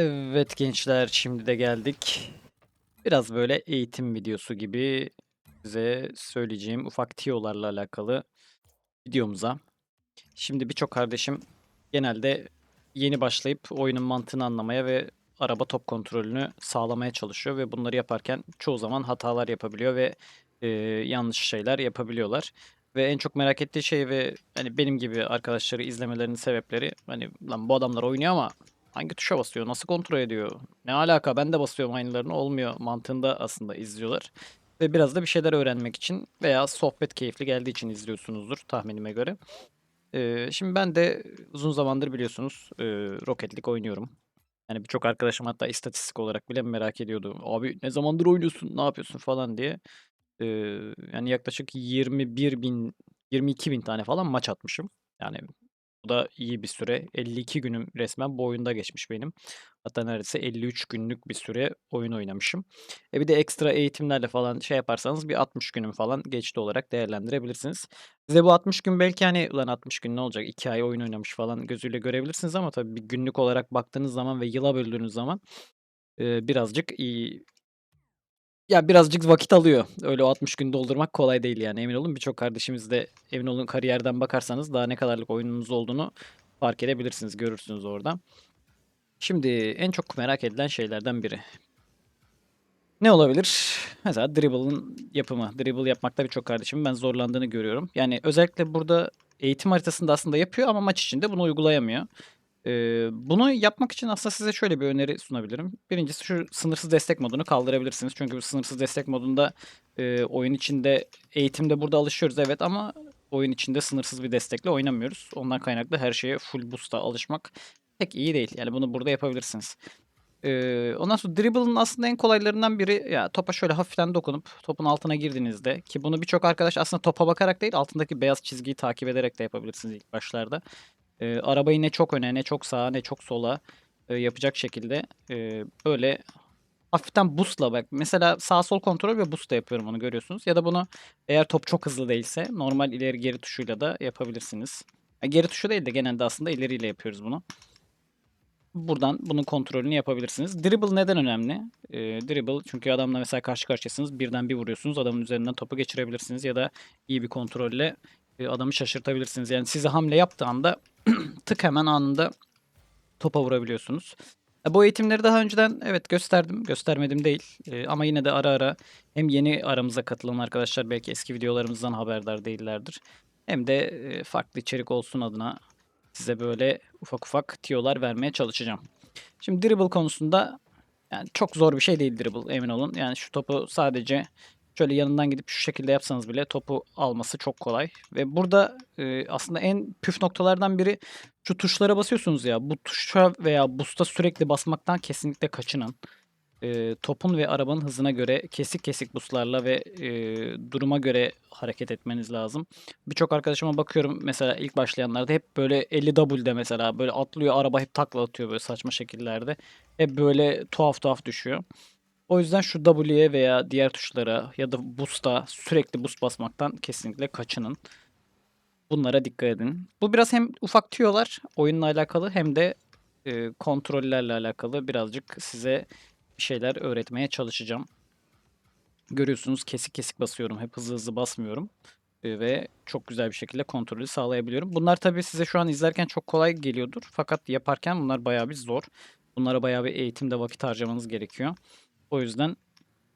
Evet gençler şimdi de geldik. Biraz böyle eğitim videosu gibi size söyleyeceğim ufak tiyolarla alakalı videomuza. Şimdi birçok kardeşim genelde yeni başlayıp oyunun mantığını anlamaya ve araba top kontrolünü sağlamaya çalışıyor ve bunları yaparken çoğu zaman hatalar yapabiliyor ve e, yanlış şeyler yapabiliyorlar. Ve en çok merak ettiği şey ve hani benim gibi arkadaşları izlemelerinin sebepleri hani lan bu adamlar oynuyor ama hangi tuşa basıyor, nasıl kontrol ediyor, ne alaka ben de basıyorum aynılarını olmuyor mantığında aslında izliyorlar. Ve biraz da bir şeyler öğrenmek için veya sohbet keyifli geldiği için izliyorsunuzdur tahminime göre. Ee, şimdi ben de uzun zamandır biliyorsunuz e, Rocket League oynuyorum. Yani birçok arkadaşım hatta istatistik olarak bile merak ediyordu. Abi ne zamandır oynuyorsun, ne yapıyorsun falan diye. Ee, yani yaklaşık 21 bin, 22 bin tane falan maç atmışım. Yani bu da iyi bir süre. 52 günüm resmen bu oyunda geçmiş benim. Hatta neredeyse 53 günlük bir süre oyun oynamışım. E bir de ekstra eğitimlerle falan şey yaparsanız bir 60 günüm falan geçti olarak değerlendirebilirsiniz. Size bu 60 gün belki hani ulan 60 gün ne olacak 2 ay oyun oynamış falan gözüyle görebilirsiniz ama tabii bir günlük olarak baktığınız zaman ve yıla böldüğünüz zaman birazcık iyi ya birazcık vakit alıyor. Öyle o 60 gün doldurmak kolay değil yani emin olun. Birçok kardeşimiz de emin olun kariyerden bakarsanız daha ne kadarlık oyununuz olduğunu fark edebilirsiniz, görürsünüz orada. Şimdi en çok merak edilen şeylerden biri. Ne olabilir? Mesela dribble'ın yapımı. Dribble yapmakta birçok kardeşimin ben zorlandığını görüyorum. Yani özellikle burada eğitim haritasında aslında yapıyor ama maç içinde bunu uygulayamıyor. Bunu yapmak için aslında size şöyle bir öneri sunabilirim. Birincisi şu sınırsız destek modunu kaldırabilirsiniz. Çünkü bu sınırsız destek modunda e, oyun içinde eğitimde burada alışıyoruz evet ama oyun içinde sınırsız bir destekle oynamıyoruz. Ondan kaynaklı her şeye full boost'a alışmak pek iyi değil. Yani bunu burada yapabilirsiniz. Ee, ondan sonra dribble'ın aslında en kolaylarından biri ya topa şöyle hafiften dokunup topun altına girdiğinizde ki bunu birçok arkadaş aslında topa bakarak değil altındaki beyaz çizgiyi takip ederek de yapabilirsiniz ilk başlarda. Ee, arabayı ne çok öne ne çok sağa ne çok sola e, yapacak şekilde e, böyle hafiften boost'la bak. Mesela sağ sol kontrol ve boost'la yapıyorum onu görüyorsunuz. Ya da bunu eğer top çok hızlı değilse normal ileri geri tuşuyla da yapabilirsiniz. Ya geri tuşu değil de genelde aslında ileriyle yapıyoruz bunu. Buradan bunun kontrolünü yapabilirsiniz. Dribble neden önemli? Ee, dribble çünkü adamla mesela karşı karşıyasınız. Birden bir vuruyorsunuz. Adamın üzerinden topu geçirebilirsiniz. Ya da iyi bir kontrolle e, adamı şaşırtabilirsiniz. Yani size hamle yaptığı anda tık hemen anında topa vurabiliyorsunuz. E, Bu eğitimleri daha önceden evet gösterdim. Göstermedim değil. E, ama yine de ara ara hem yeni aramıza katılan arkadaşlar belki eski videolarımızdan haberdar değillerdir. Hem de e, farklı içerik olsun adına size böyle ufak ufak tiyolar vermeye çalışacağım. Şimdi dribble konusunda yani çok zor bir şey değil dribble emin olun. Yani şu topu sadece şöyle yanından gidip şu şekilde yapsanız bile topu alması çok kolay. Ve burada e, aslında en püf noktalardan biri şu tuşlara basıyorsunuz ya. Bu tuşa veya boost'a sürekli basmaktan kesinlikle kaçının. E, topun ve arabanın hızına göre kesik kesik boostlarla ve e, duruma göre hareket etmeniz lazım. Birçok arkadaşıma bakıyorum mesela ilk başlayanlarda hep böyle 50W'de mesela böyle atlıyor araba hep takla atıyor böyle saçma şekillerde. Hep böyle tuhaf tuhaf düşüyor. O yüzden şu W'ye veya diğer tuşlara ya da boost'a sürekli boost basmaktan kesinlikle kaçının. Bunlara dikkat edin. Bu biraz hem ufak tüyolar oyunla alakalı hem de e, kontrollerle alakalı birazcık size bir şeyler öğretmeye çalışacağım. Görüyorsunuz kesik kesik basıyorum. Hep hızlı hızlı basmıyorum. E, ve çok güzel bir şekilde kontrolü sağlayabiliyorum. Bunlar tabii size şu an izlerken çok kolay geliyordur. Fakat yaparken bunlar bayağı bir zor. Bunlara bayağı bir eğitimde vakit harcamanız gerekiyor. O yüzden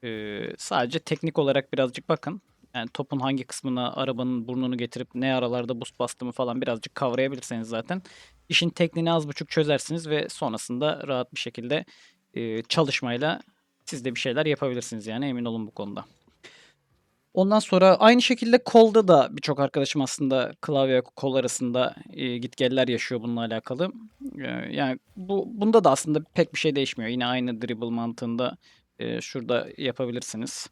e, sadece teknik olarak birazcık bakın. Yani topun hangi kısmına arabanın burnunu getirip ne aralarda boost bastığımı falan birazcık kavrayabilirseniz zaten işin tekniğini az buçuk çözersiniz ve sonrasında rahat bir şekilde e, çalışmayla siz de bir şeyler yapabilirsiniz yani emin olun bu konuda. Ondan sonra aynı şekilde kolda da birçok arkadaşım aslında klavye kol arasında e, gitgeller yaşıyor bununla alakalı. E, yani bu bunda da aslında pek bir şey değişmiyor. Yine aynı dribble mantığında e, şurada yapabilirsiniz.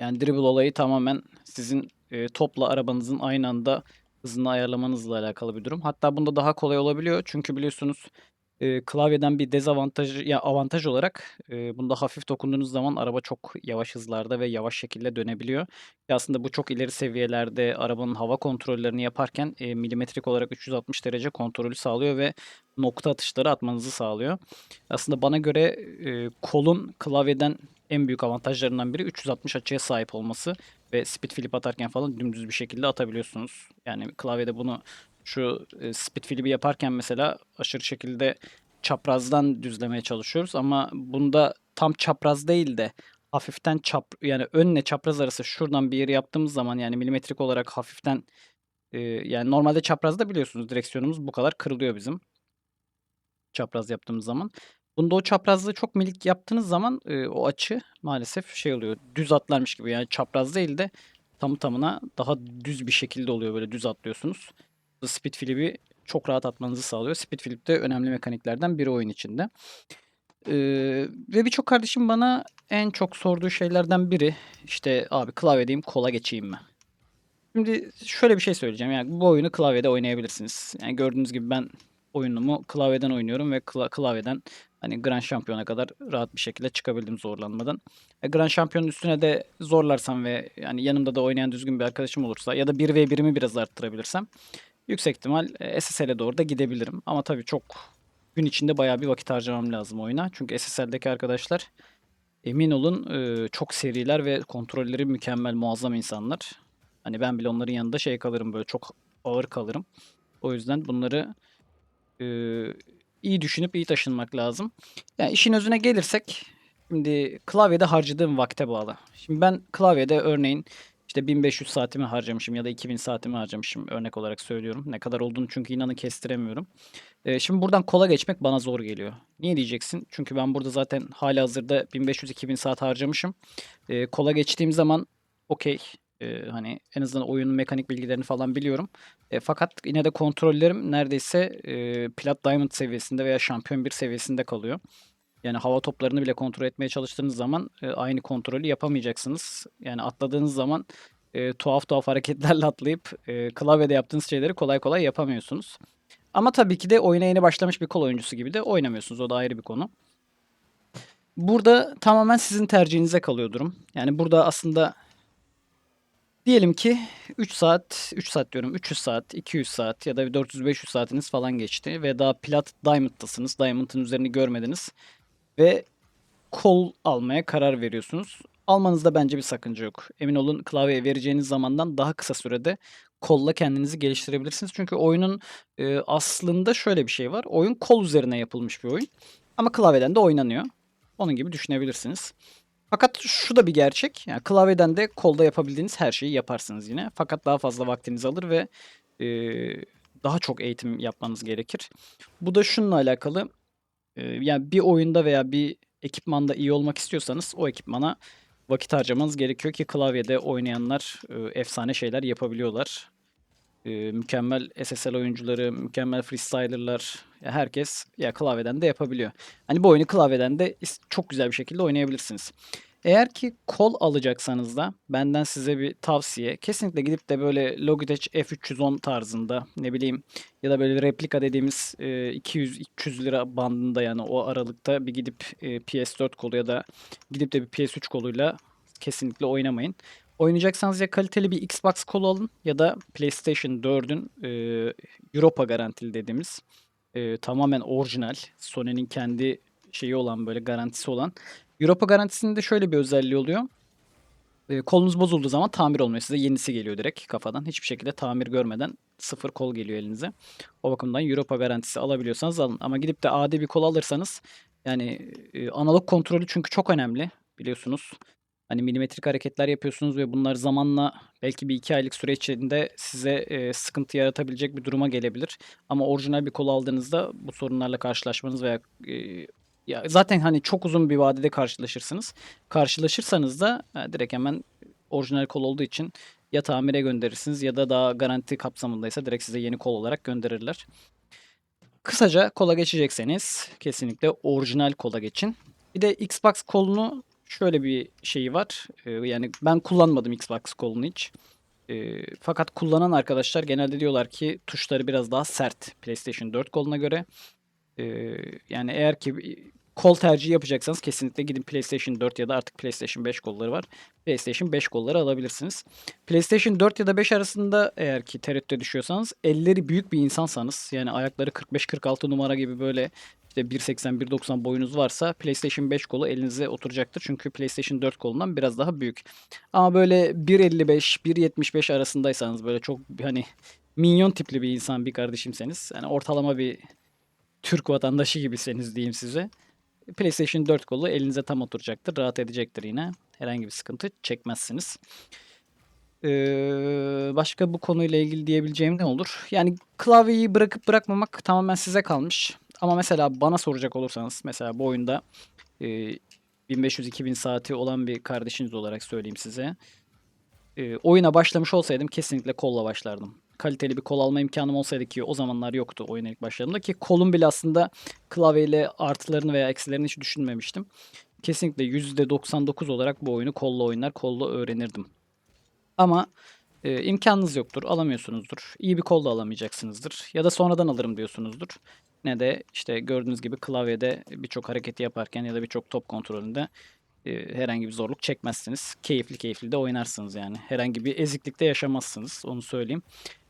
Yani dribble olayı tamamen sizin e, topla arabanızın aynı anda hızını ayarlamanızla alakalı bir durum. Hatta bunda daha kolay olabiliyor. Çünkü biliyorsunuz Eee, klavyeden bir dezavantajı ya avantaj olarak, eee, bunda hafif dokunduğunuz zaman araba çok yavaş hızlarda ve yavaş şekilde dönebiliyor. Ve aslında bu çok ileri seviyelerde arabanın hava kontrollerini yaparken, eee, milimetrik olarak 360 derece kontrolü sağlıyor ve nokta atışları atmanızı sağlıyor. Aslında bana göre, eee, kolun klavyeden en büyük avantajlarından biri 360 açıya sahip olması ve speed flip atarken falan dümdüz bir şekilde atabiliyorsunuz. Yani klavyede bunu şu, eee, speed flip'i yaparken mesela aşırı şekilde çaprazdan düzlemeye çalışıyoruz ama bunda tam çapraz değil de hafiften çap yani önle çapraz arası şuradan bir yeri yaptığımız zaman yani milimetrik olarak hafiften, eee, yani normalde çaprazda biliyorsunuz direksiyonumuz bu kadar kırılıyor bizim. Çapraz yaptığımız zaman. Bunda o çaprazlığı çok minik yaptığınız zaman, eee, o açı maalesef şey oluyor, düz atlarmış gibi yani çapraz değil de tamı tamına daha düz bir şekilde oluyor, böyle düz atlıyorsunuz. Bu speed flip'i çok rahat atmanızı sağlıyor. Speed flip de önemli mekaniklerden biri oyun içinde. Eee, ve birçok kardeşim bana en çok sorduğu şeylerden biri, işte, "Abi klavyedeyim, kola geçeyim mi?" Şimdi şöyle bir şey söyleyeceğim, yani bu oyunu klavyede oynayabilirsiniz. Yani gördüğünüz gibi ben oyunumu klavyeden oynuyorum ve kla klavyeden, hani, Grand Champion'a kadar rahat bir şekilde çıkabildim zorlanmadan. E, Grand Champion'un üstüne de zorlarsam ve, yani, yanımda da oynayan düzgün bir arkadaşım olursa ya da 1v1'imi biraz arttırabilirsem yüksek ihtimal, eee, SSL'e doğru da gidebilirim ama tabii çok gün içinde bayağı bir vakit harcamam lazım oyuna. Çünkü SSL'deki arkadaşlar emin olun, eee, çok seriler ve kontrolleri mükemmel, muazzam insanlar. Hani, ben bile onların yanında şey kalırım, böyle çok ağır kalırım. O yüzden bunları, eee, iyi düşünüp iyi taşınmak lazım. Ya, işin özüne gelirsek, şimdi klavyede harcadığım vakte bağlı. Şimdi ben klavyede örneğin, işte, 1500 saatimi harcamışım ya da 2000 saatimi harcamışım örnek olarak söylüyorum. Ne kadar olduğunu çünkü inanın kestiremiyorum. Eee, şimdi buradan kola geçmek bana zor geliyor. Niye diyeceksin? Çünkü ben burada zaten hâlihazırda 1500-2000 saat harcamışım. Eee, kola geçtiğim zaman okay, eee, hani, en azından oyunun mekanik bilgilerini falan biliyorum. Eee, fakat yine de kontrollerim neredeyse, eee, plat diamond seviyesinde veya şampiyon 1 seviyesinde kalıyor. Yani hava toplarını bile kontrol etmeye çalıştığınız zaman, eee, aynı kontrolü yapamayacaksınız. Yani atladığınız zaman, eee, tuhaf tuhaf hareketlerle atlayıp, eee, klavyede yaptığınız şeyleri kolay kolay yapamıyorsunuz. Ama tabii ki de oyuna yeni başlamış bir kol oyuncusu gibi de oynamıyorsunuz. O da ayrı bir konu. Burada tamamen sizin tercihinize kalıyor durum. Yani burada aslında diyelim ki 3 saat, 3 saat diyorum, 300 saat, 200 saat ya da bir 400-500 saatiniz falan geçti ve daha plat diamond'tasınız. Diamond'ın üzerini görmediniz ve kol almaya karar veriyorsunuz. Almanızda bence bir sakınca yok. Emin olun klavyeye vereceğiniz zamandan daha kısa sürede kolla kendinizi geliştirebilirsiniz. Çünkü oyunun, eee, aslında şöyle bir şey var. Oyun kol üzerine yapılmış bir oyun ama klavyeden de oynanıyor. Onun gibi düşünebilirsiniz. Fakat şu da bir gerçek, yani klavyeden de kolda yapabildiğiniz her şeyi yaparsınız yine. Fakat daha fazla vaktinizi alır ve, eee, daha çok eğitim yapmanız gerekir. Bu da şununla alakalı, eee, yani bir oyunda veya bir ekipmanda iyi olmak istiyorsanız o ekipmana vakit harcamanız gerekiyor ki klavyede oynayanlar, eee, efsane şeyler yapabiliyorlar. Eee, mükemmel SSL oyuncuları, mükemmel freestyler'lar, ya herkes ya klavyeden de yapabiliyor. Hani bu oyunu klavyeden de çok güzel bir şekilde oynayabilirsiniz. Eğer ki kol alacaksanız da benden size bir tavsiye, kesinlikle gidip de böyle Logitech F310 tarzında, ne bileyim ya da böyle replika dediğimiz, eee, $200-300 bandında yani o aralıkta bir gidip, eee, PS4 kolu ya da gidip de bir PS3 koluyla kesinlikle oynamayın. Oynayacaksanız ya kaliteli bir Xbox kolu alın ya da PlayStation 4'ün, eee, Europa garantili dediğimiz, tamamen orijinal, Sony'nin kendi şeyi olan, böyle garantisi olan. Europa garantisinin de şöyle bir özelliği oluyor. Eee, kolunuz bozulduğu zaman tamir olmuyor. Size yenisi geliyor direkt kafadan. Hiçbir şekilde tamir görmeden sıfır kol geliyor elinize. O bakımdan Europa garantisi alabiliyorsanız alın ama gidip de adi bir kol alırsanız yani, eee, analog kontrolü çünkü çok önemli biliyorsunuz. Hani milimetrik hareketler yapıyorsunuz ve bunlar zamanla belki bir 2 aylık süre içinde size, eee, sıkıntı yaratabilecek bir duruma gelebilir. Ama orijinal bir kol aldığınızda bu sorunlarla karşılaşmanız veya, eee, ya zaten hani çok uzun bir vadede karşılaşırsınız. Karşılaşırsanız da, eee, direkt hemen orijinal kol olduğu için ya tamire gönderirsiniz ya da daha garanti kapsamındaysa direkt size yeni kol olarak gönderirler. Kısaca kola geçecekseniz kesinlikle orijinal kola geçin. Bir de Xbox kolunu şöyle bir şeyi var, eee, yani ben kullanmadım Xbox kolunu hiç. Eee, fakat kullanan arkadaşlar genelde diyorlar ki tuşları biraz daha sert PlayStation 4 koluna göre. Eee, yani eğer ki kol tercihi yapacaksanız kesinlikle gidin PlayStation 4 ya da artık PlayStation 5 kolları var. PlayStation 5 kolları alabilirsiniz. PlayStation 4 ya da 5 arasında eğer ki tereddüte düşüyorsanız elleri büyük bir insansanız yani ayakları 45-46 numara gibi böyle işte 1.80-1.90 boyunuz varsa PlayStation 5 kolu elinize oturacaktır. Çünkü PlayStation 4 kolundan biraz daha büyük. Ama böyle 1.55-1.75 arasındaysanız böyle çok hani minyon tipli bir insan bir kardeşimseniz yani ortalama bir Türk vatandaşı gibiseniz diyeyim size. PlayStation 4 kolu elinize tam oturacaktır. Rahat edecektir yine. Herhangi bir sıkıntı çekmezsiniz. Ee, başka bu konuyla ilgili diyebileceğim ne olur? Yani klavyeyi bırakıp bırakmamak tamamen size kalmış. Ama mesela bana soracak olursanız mesela bu oyunda e, 1500-2000 saati olan bir kardeşiniz olarak söyleyeyim size. E, oyuna başlamış olsaydım kesinlikle kolla başlardım. Kaliteli bir kol alma imkanım olsaydı ki o zamanlar yoktu oyuna ilk başladığımda ki kolun bile aslında klavyeyle artılarını veya eksilerini hiç düşünmemiştim. Kesinlikle %99 olarak bu oyunu kolla oynar, kolla öğrenirdim. Ama e, imkanınız yoktur, alamıyorsunuzdur. İyi bir kol da alamayacaksınızdır. Ya da sonradan alırım diyorsunuzdur. Ne de işte gördüğünüz gibi klavyede birçok hareketi yaparken ya da birçok top kontrolünde e, herhangi bir zorluk çekmezsiniz. Keyifli keyifli de oynarsınız yani. Herhangi bir eziklikte yaşamazsınız onu söyleyeyim.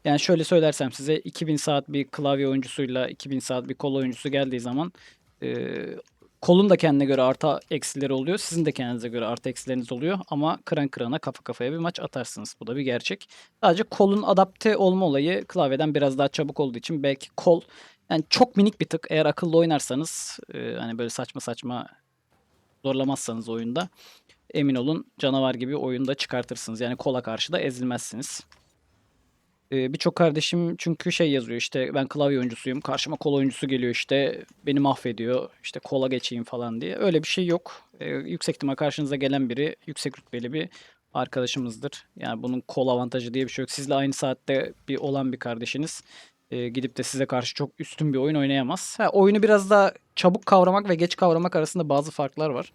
Yani şöyle söylersem size 2000 saat bir klavye oyuncusuyla 2000 saat bir kol oyuncusu geldiği zaman e, kolun da kendine göre artı eksileri oluyor. Sizin de kendinize göre artı eksileriniz oluyor. Ama kıran kırana kafa kafaya bir maç atarsınız. Bu da bir gerçek. Sadece kolun adapte olma olayı klavyeden biraz daha çabuk olduğu için belki kol yani çok minik bir tık eğer akıllı oynarsanız e, hani böyle saçma saçma zorlamazsanız oyunda emin olun canavar gibi oyunda çıkartırsınız. Yani kola karşı da ezilmezsiniz. Ee, Birçok kardeşim çünkü şey yazıyor işte ben klavye oyuncusuyum karşıma kol oyuncusu geliyor işte beni mahvediyor işte kola geçeyim falan diye. Öyle bir şey yok. Ee, yüksek ihtimal karşınıza gelen biri yüksek rütbeli bir arkadaşımızdır. Yani bunun kol avantajı diye bir şey yok. Sizle aynı saatte bir olan bir kardeşiniz e, gidip de size karşı çok üstün bir oyun oynayamaz. Ha, oyunu biraz daha çabuk kavramak ve geç kavramak arasında bazı farklar var.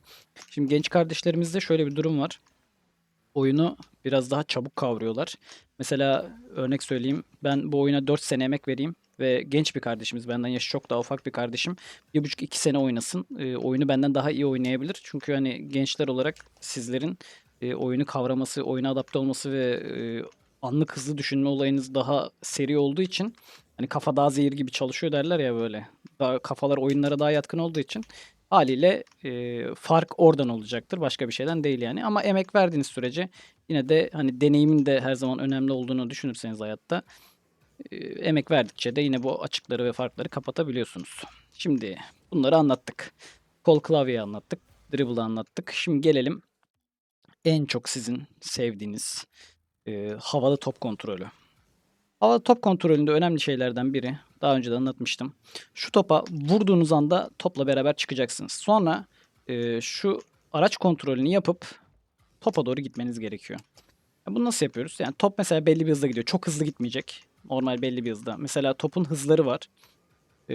Şimdi genç kardeşlerimizde şöyle bir durum var. Oyunu biraz daha çabuk kavruyorlar. Mesela örnek söyleyeyim. Ben bu oyuna 4 sene emek vereyim ve genç bir kardeşimiz benden yaşı çok daha ufak bir kardeşim. Bir buçuk iki sene oynasın. e, oyunu benden daha iyi oynayabilir. Çünkü hani gençler olarak sizlerin e, oyunu kavraması, oyuna adapte olması ve e, anlık hızlı düşünme olayınız daha seri olduğu için hani kafa daha zehir gibi çalışıyor derler ya böyle. Daha, kafalar oyunlara daha yatkın olduğu için haliyle e, fark oradan olacaktır. Başka bir şeyden değil yani. Ama emek verdiğiniz sürece yine de hani deneyimin de her zaman önemli olduğunu düşünürseniz hayatta e, emek verdikçe de yine bu açıkları ve farkları kapatabiliyorsunuz. Şimdi bunları anlattık. Kol klavyeyi anlattık. Dribble'ı anlattık. Şimdi gelelim en çok sizin sevdiğiniz e, havalı top kontrolü. Havalı top kontrolünde önemli şeylerden biri, daha önce de anlatmıştım. Şu topa vurduğunuz anda topla beraber çıkacaksınız. Sonra e, şu araç kontrolünü yapıp topa doğru gitmeniz gerekiyor. Ya Bunu nasıl yapıyoruz? Yani top mesela belli bir hızda gidiyor. Çok hızlı gitmeyecek. Normal belli bir hızda. Mesela topun hızları var. Ee,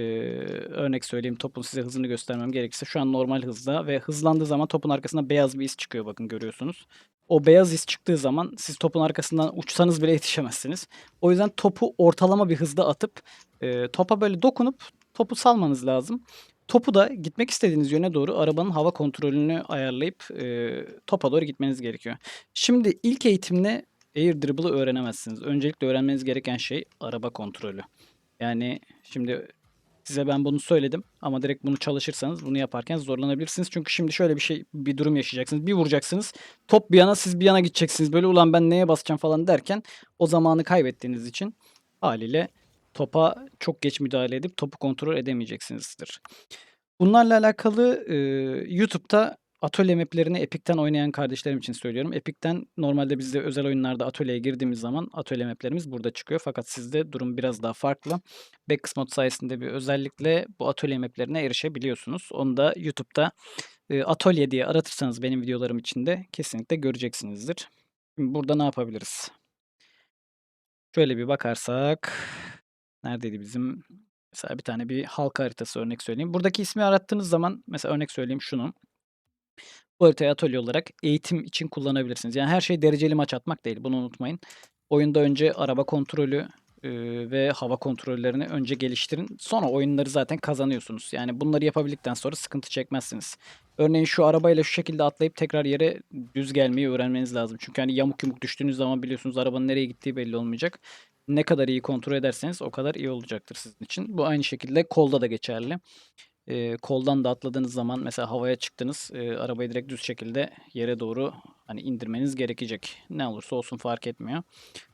örnek söyleyeyim topun size hızını göstermem gerekirse şu an normal hızda ve hızlandığı zaman topun arkasında beyaz bir iz çıkıyor bakın görüyorsunuz. O beyaz iz çıktığı zaman siz topun arkasından uçsanız bile yetişemezsiniz. O yüzden topu ortalama bir hızda atıp e, topa böyle dokunup topu salmanız lazım. Topu da gitmek istediğiniz yöne doğru arabanın hava kontrolünü ayarlayıp e, topa doğru gitmeniz gerekiyor. Şimdi ilk eğitimde Air Dribble'ı öğrenemezsiniz. Öncelikle öğrenmeniz gereken şey araba kontrolü. Yani şimdi size ben bunu söyledim ama direkt bunu çalışırsanız bunu yaparken zorlanabilirsiniz. Çünkü şimdi şöyle bir şey bir durum yaşayacaksınız. Bir vuracaksınız. Top bir yana siz bir yana gideceksiniz. Böyle ulan ben neye basacağım falan derken o zamanı kaybettiğiniz için haliyle topa çok geç müdahale edip topu kontrol edemeyeceksinizdir. Bunlarla alakalı e, YouTube'da atölye maplerini Epic'ten oynayan kardeşlerim için söylüyorum. Epic'ten normalde bizde özel oyunlarda atölyeye girdiğimiz zaman atölye maplerimiz burada çıkıyor. Fakat sizde durum biraz daha farklı. Backus mod sayesinde bir özellikle bu atölye maplerine erişebiliyorsunuz. Onu da YouTube'da e, atölye diye aratırsanız benim videolarım içinde kesinlikle göreceksinizdir. Şimdi burada ne yapabiliriz? Şöyle bir bakarsak neredeydi bizim mesela bir tane bir halka haritası örnek söyleyeyim. Buradaki ismi arattığınız zaman mesela örnek söyleyeyim şunu. Bu haritayı atölye olarak eğitim için kullanabilirsiniz. Yani her şey dereceli maç atmak değil. Bunu unutmayın. Oyunda önce araba kontrolü, eee, ve hava kontrollerini önce geliştirin. Sonra oyunları zaten kazanıyorsunuz. Yani bunları yapabildikten sonra sıkıntı çekmezsiniz. Örneğin şu arabayla şu şekilde atlayıp tekrar yere düz gelmeyi öğrenmeniz lazım. Çünkü hani yamuk yumuk düştüğünüz zaman biliyorsunuz arabanın nereye gittiği belli olmayacak. Ne kadar iyi kontrol ederseniz o kadar iyi olacaktır sizin için. Bu aynı şekilde kolda da geçerli. Eee, koldan da atladığınız zaman mesela havaya çıktınız, eee, arabayı direkt düz şekilde yere doğru hani indirmeniz gerekecek. Ne olursa olsun fark etmiyor.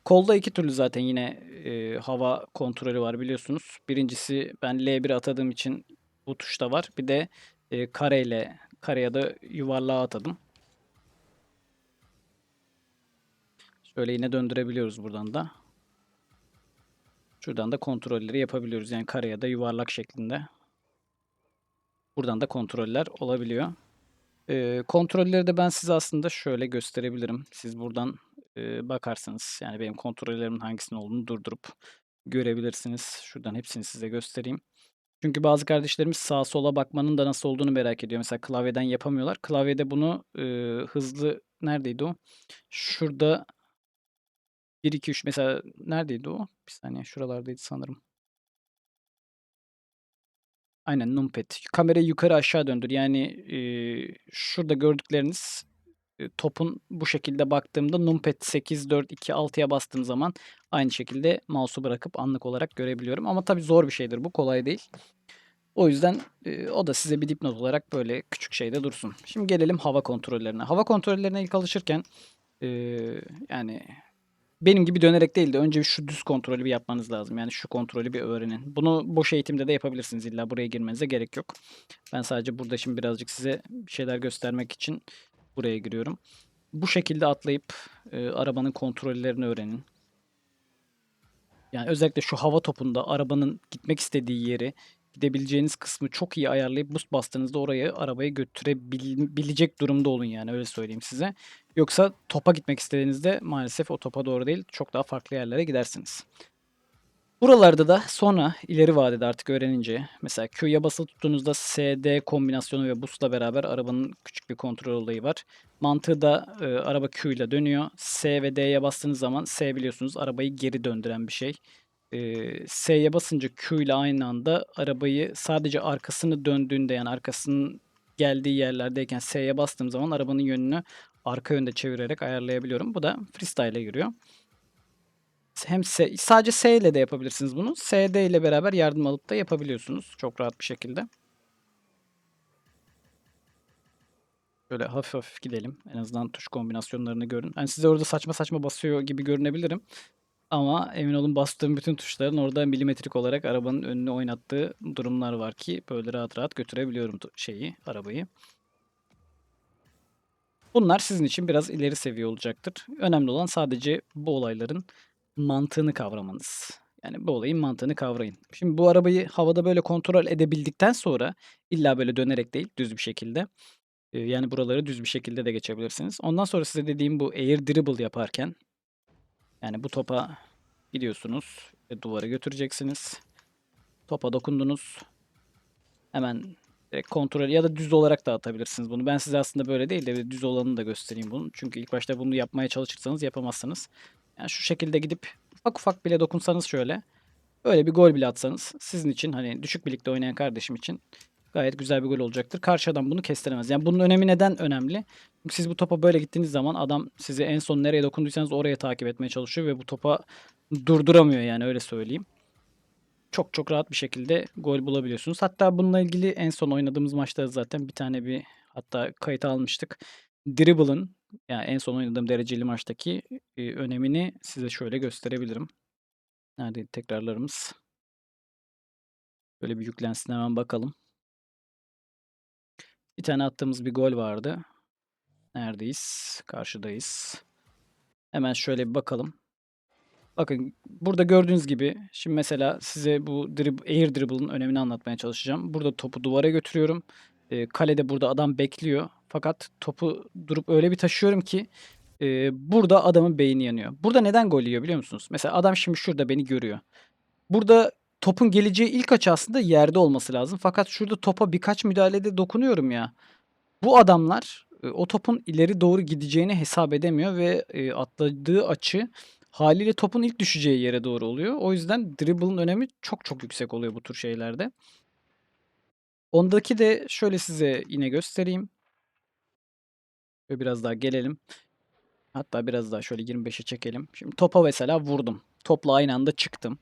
Kolda iki türlü zaten yine eee, hava kontrolü var biliyorsunuz. Birincisi ben L1 atadığım için bu tuşta var. Bir de eee, kareyle kare ya da yuvarlığa atadım. Şöyle yine döndürebiliyoruz buradan da. Şuradan da kontrolleri yapabiliyoruz. Yani kare ya da yuvarlak şeklinde. Buradan da kontroller olabiliyor. Eee, kontrolleri de ben size aslında şöyle gösterebilirim. Siz buradan eee, bakarsınız. Yani benim kontrollerimin hangisinin olduğunu durdurup görebilirsiniz. Şuradan hepsini size göstereyim. Çünkü bazı kardeşlerimiz sağa sola bakmanın da nasıl olduğunu merak ediyor. Mesela klavyeden yapamıyorlar. Klavyede bunu eee, hızlı neredeydi o? Şurada 1 2 3 mesela neredeydi o? Bir saniye şuralardaydı sanırım. Aynen numpad. Kamerayı yukarı aşağı döndür. Yani eee, şurada gördükleriniz e, topun bu şekilde baktığımda numpad 8 4 2 6'ya bastığım zaman aynı şekilde mouse'u bırakıp anlık olarak görebiliyorum. Ama tabii zor bir şeydir bu. Kolay değil. O yüzden e, o da size bir dipnot olarak böyle küçük şeyde dursun. Şimdi gelelim hava kontrollerine. Hava kontrollerine ilk alışırken e, yani benim gibi dönerek değil de önce şu düz kontrolü bir yapmanız lazım. Yani şu kontrolü bir öğrenin. Bunu boş eğitimde de yapabilirsiniz. İlla buraya girmenize gerek yok. Ben sadece burada şimdi birazcık size şeyler göstermek için buraya giriyorum. Bu şekilde atlayıp e, arabanın kontrollerini öğrenin. Yani özellikle şu hava topunda arabanın gitmek istediği yeri, gidebileceğiniz kısmı çok iyi ayarlayıp boost bastığınızda oraya arabayı götürebilecek durumda olun yani öyle söyleyeyim size. Yoksa topa gitmek istediğinizde maalesef o topa doğru değil çok daha farklı yerlere gidersiniz. Buralarda da sonra ileri vadede artık öğrenince mesela Q'ya basılı tuttuğunuzda SD kombinasyonu ve boost'la beraber arabanın küçük bir kontrol olayı var. Mantığı da e, araba Q ile dönüyor. S ve D'ye bastığınız zaman S biliyorsunuz arabayı geri döndüren bir şey. S'ye basınca Q ile aynı anda arabayı sadece arkasını döndüğünde yani arkasının geldiği yerlerdeyken S'ye bastığım zaman arabanın yönünü arka yönde çevirerek ayarlayabiliyorum. Bu da freestyle'e giriyor. Hem S, sadece S ile de yapabilirsiniz bunu. SD ile beraber yardım alıp da yapabiliyorsunuz çok rahat bir şekilde. Böyle hafif hafif gidelim. En azından tuş kombinasyonlarını görün. Yani size orada saçma saçma basıyor gibi görünebilirim. Ama emin olun bastığım bütün tuşların orada milimetrik olarak arabanın önünü oynattığı durumlar var ki böyle rahat rahat götürebiliyorum şeyi, arabayı. Bunlar sizin için biraz ileri seviye olacaktır. Önemli olan sadece bu olayların mantığını kavramanız. Yani bu olayın mantığını kavrayın. Şimdi bu arabayı havada böyle kontrol edebildikten sonra illa böyle dönerek değil düz bir şekilde e, yani buraları düz bir şekilde de geçebilirsiniz. Ondan sonra size dediğim bu air dribble yaparken yani bu topa gidiyorsunuz ve duvara götüreceksiniz. Topa dokundunuz. Hemen kontrol ya da düz olarak da atabilirsiniz bunu. Ben size aslında böyle değil de düz olanını da göstereyim bunun. Çünkü ilk başta bunu yapmaya çalışırsanız yapamazsınız. Yani şu şekilde gidip ufak ufak bile dokunsanız şöyle. Böyle bir gol bile atsanız sizin için hani düşük birlikte oynayan kardeşim için gayet güzel bir gol olacaktır. Karşı adam bunu kestiremez. Yani bunun önemi neden önemli? Siz bu topa böyle gittiğiniz zaman adam sizi en son nereye dokunduysanız oraya takip etmeye çalışıyor ve bu topa durduramıyor yani öyle söyleyeyim. Çok çok rahat bir şekilde gol bulabiliyorsunuz. Hatta bununla ilgili en son oynadığımız maçta zaten bir tane bir hatta kayıt almıştık. Dribble'ın yani en son oynadığım dereceli maçtaki e, önemini size şöyle gösterebilirim. Neredeydi tekrarlarımız? Böyle bir yüklensin hemen bakalım. Bir tane attığımız bir gol vardı. Neredeyiz? Karşıdayız. Hemen şöyle bir bakalım. Bakın burada gördüğünüz gibi şimdi mesela size bu dribble, air dribble'ın önemini anlatmaya çalışacağım. Burada topu duvara götürüyorum. E, kalede burada adam bekliyor. Fakat topu durup öyle bir taşıyorum ki e, burada adamın beyni yanıyor. Burada neden gol yiyor biliyor musunuz? Mesela adam şimdi şurada beni görüyor. Burada topun geleceği ilk açı aslında yerde olması lazım. Fakat şurada topa birkaç müdahalede dokunuyorum ya. Bu adamlar e, o topun ileri doğru gideceğini hesap edemiyor ve e, atladığı açı Hâliyle topun ilk düşeceği yere doğru oluyor. O yüzden dribble'ın önemi çok çok yüksek oluyor bu tür şeylerde. Ondaki de şöyle size yine göstereyim. Şöyle biraz daha gelelim. Hatta biraz daha şöyle 25'e çekelim. Şimdi topa mesela vurdum. Topla aynı anda çıktım.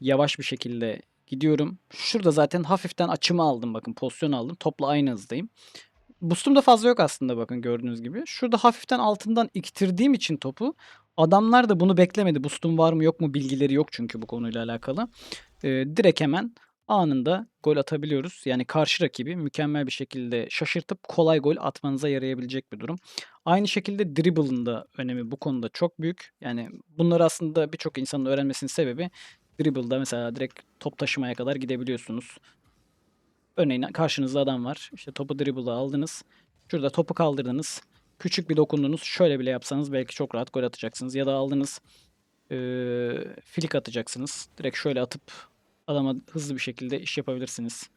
Yavaş bir şekilde gidiyorum. Şurada zaten hafiften açımı aldım bakın pozisyon aldım. Topla aynı hızdayım. Boostum da fazla yok aslında bakın gördüğünüz gibi. Şurada hafiften altından iktirdiğim için topu adamlar da bunu beklemedi. Boostum var mı yok mu bilgileri yok çünkü bu konuyla alakalı. Ee, direkt hemen anında gol atabiliyoruz. Yani karşı rakibi mükemmel bir şekilde şaşırtıp kolay gol atmanıza yarayabilecek bir durum. Aynı şekilde dribble'ın da önemi bu konuda çok büyük. Yani bunları aslında birçok insanın öğrenmesinin sebebi dribble'da mesela direkt top taşımaya kadar gidebiliyorsunuz. Örneğin karşınızda adam var. İşte topu dribble'a aldınız. Şurada topu kaldırdınız. Küçük bir dokundunuz. Şöyle bile yapsanız belki çok rahat gol atacaksınız. Ya da aldınız e, flik atacaksınız. Direkt şöyle atıp adama hızlı bir şekilde iş yapabilirsiniz.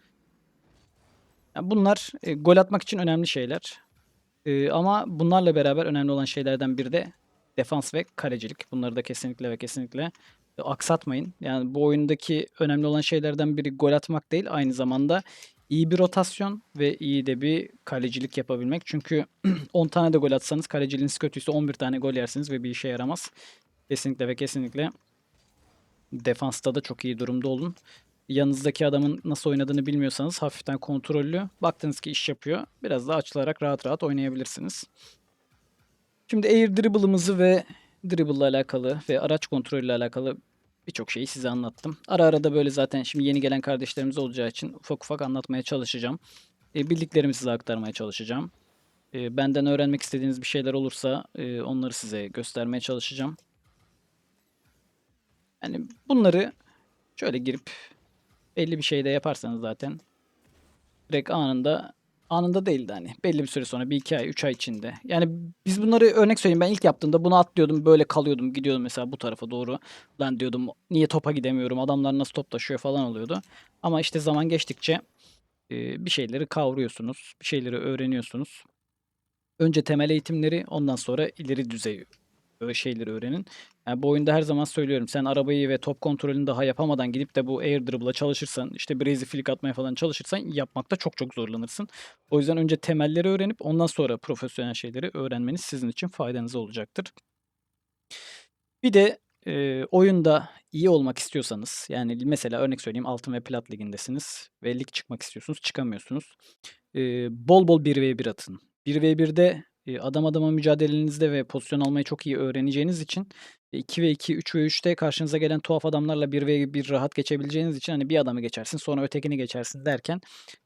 Yani bunlar e, gol atmak için önemli şeyler. E, ama bunlarla beraber önemli olan şeylerden biri de defans ve kalecilik. Bunları da kesinlikle ve kesinlikle aksatmayın. Yani bu oyundaki önemli olan şeylerden biri gol atmak değil, aynı zamanda iyi bir rotasyon ve iyi de bir kalecilik yapabilmek. Çünkü 10 tane de gol atsanız kaleciliğiniz kötüyse 11 tane gol yersiniz ve bir işe yaramaz. Kesinlikle ve kesinlikle defansta da çok iyi durumda olun. Yanınızdaki adamın nasıl oynadığını bilmiyorsanız hafiften kontrollü. Baktınız ki iş yapıyor. Biraz daha açılarak rahat rahat oynayabilirsiniz. Şimdi air dribble'ımızı ve dribble ile alakalı ve araç kontrolü ile alakalı birçok şeyi size anlattım. Ara ara da böyle zaten şimdi yeni gelen kardeşlerimiz olacağı için ufak ufak anlatmaya çalışacağım. E, bildiklerimi size aktarmaya çalışacağım. E, benden öğrenmek istediğiniz bir şeyler olursa e, onları size göstermeye çalışacağım. Yani bunları şöyle girip belli bir şeyde yaparsanız zaten direkt anında anında değildi hani belli bir süre sonra bir iki ay üç ay içinde. Yani biz bunları örnek söyleyeyim ben ilk yaptığımda bunu atlıyordum böyle kalıyordum gidiyordum mesela bu tarafa doğru. Lan diyordum niye topa gidemiyorum adamlar nasıl top taşıyor falan oluyordu. Ama işte zaman geçtikçe e, bir şeyleri kavruyorsunuz bir şeyleri öğreniyorsunuz. Önce temel eğitimleri ondan sonra ileri düzey şeyleri öğrenin. Yani bu oyunda her zaman söylüyorum. Sen arabayı ve top kontrolünü daha yapamadan gidip de bu air dribble'a çalışırsan, işte brazy flick atmaya falan çalışırsan yapmakta çok çok zorlanırsın. O yüzden önce temelleri öğrenip ondan sonra profesyonel şeyleri öğrenmeniz sizin için faydanıza olacaktır. Bir de e, oyunda iyi olmak istiyorsanız, yani mesela örnek söyleyeyim altın ve plat ligindesiniz ve lig çıkmak istiyorsunuz, çıkamıyorsunuz. E, bol bol 1v1 atın. 1v1'de adam adama mücadelenizde ve pozisyon almayı çok iyi öğreneceğiniz için 2 ve 2, 3 ve 3'te karşınıza gelen tuhaf adamlarla 1 ve 1 rahat geçebileceğiniz için hani bir adamı geçersin sonra ötekini geçersin derken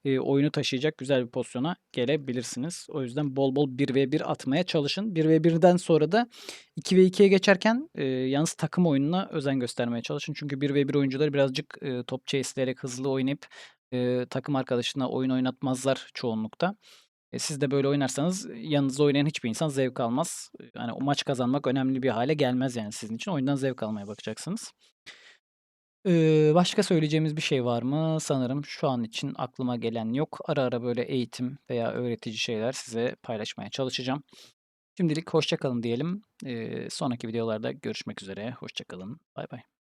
oyunu taşıyacak güzel bir pozisyona gelebilirsiniz. O yüzden bol bol 1 ve 1 atmaya çalışın. 1 ve 1'den sonra da 2 ve 2'ye geçerken yalnız takım oyununa özen göstermeye çalışın. Çünkü 1 ve 1 oyuncuları birazcık top chase'leyerek hızlı oynayıp takım arkadaşına oyun oynatmazlar çoğunlukta. E, siz de böyle oynarsanız yanınızda oynayan hiçbir insan zevk almaz. Yani o maç kazanmak önemli bir hale gelmez yani sizin için. Oyundan zevk almaya bakacaksınız. Ee, başka söyleyeceğimiz bir şey var mı? Sanırım şu an için aklıma gelen yok. Ara ara böyle eğitim veya öğretici şeyler size paylaşmaya çalışacağım. Şimdilik hoşça kalın diyelim. Ee, sonraki videolarda görüşmek üzere. Hoşça kalın. Bay bay.